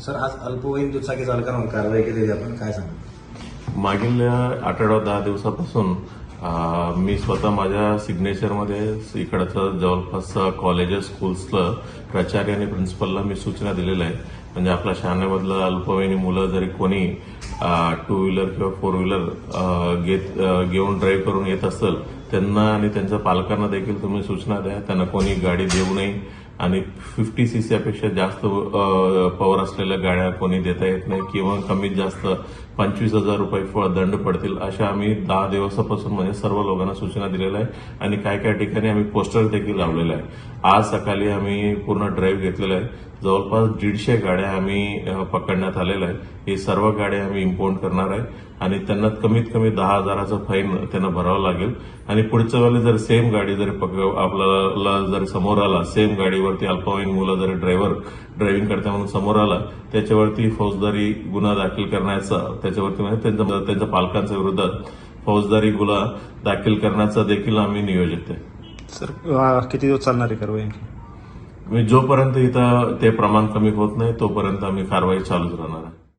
Sir आज अल्पवयीन दुचाकी चालकांवर कारवाई केलेली आपण काय सांगू? मागील आठवडा दहा दिवसापासून मी स्वतः माझ्या सिग्नेचरमध्ये इकडचं जवळपास कॉलेजेस स्कूल्सला प्राचार्य आणि प्रिन्सिपलला मी सूचना दिलेल्या आहे म्हणजे आपल्या शाळेमधलं अल्पवयीन मुलं जरी कोणी टू व्हीलर किंवा फोर व्हीलर घेत घेऊन ड्राईव्ह करून येत असेल त्यांना आणि त्यांच्या पालकांना देखील तुम्ही सूचना द्या. त्यांना कोणी गाडी देऊ नये. आणि फिफ्टी सी सीपेक्षा जास्त पॉवर असलेल्या गाड्या कोणी देता येत नाही किंवा कमीत जास्त पंचवीस हजार रुपये दंड पडतील अशा आम्ही दहा दिवसापासून म्हणजे सर्व लोकांना सूचना दिलेल्या आहे आणि काय काय ठिकाणी आम्ही पोस्टर देखील लावलेलं आहे आज सकाळी आम्ही पूर्ण ड्राईव्ह घेतलेला आहे. जवळपास दीडशे गाड्या आम्ही पकडण्यात आलेल्या आहेत. ही सर्व गाड्या आम्ही इम्पोर्ट करणार आहे. आणि त्यांना कमीत कमी दहा हजाराचं फाईन त्यांना भरावं लागेल. आणि पुढच्या वेळेला जर सेम गाडी जर पक- आपल्याला जर समोर आला सेम गाडीवरती अल्पवयीन मुलं जर ड्रायव्हर ड्रायव्हिंग करता म्हणून समोर आला त्याच्यावरती फौजदारी गुन्हा दाखल करण्याचा त्याच्यावरती म्हणजे त्यांच्या त्यांच्या पालकांच्या विरोधात फौजदारी गुन्हा दाखल करण्याचा देखील आम्ही नियोजित आहे. सर किती दिवस चालणार आहे कारवाई? म्हणजे जोपर्यंत इथं ते प्रमाण कमी होत नाही तोपर्यंत आम्ही कारवाई चालूच राहणार आहे.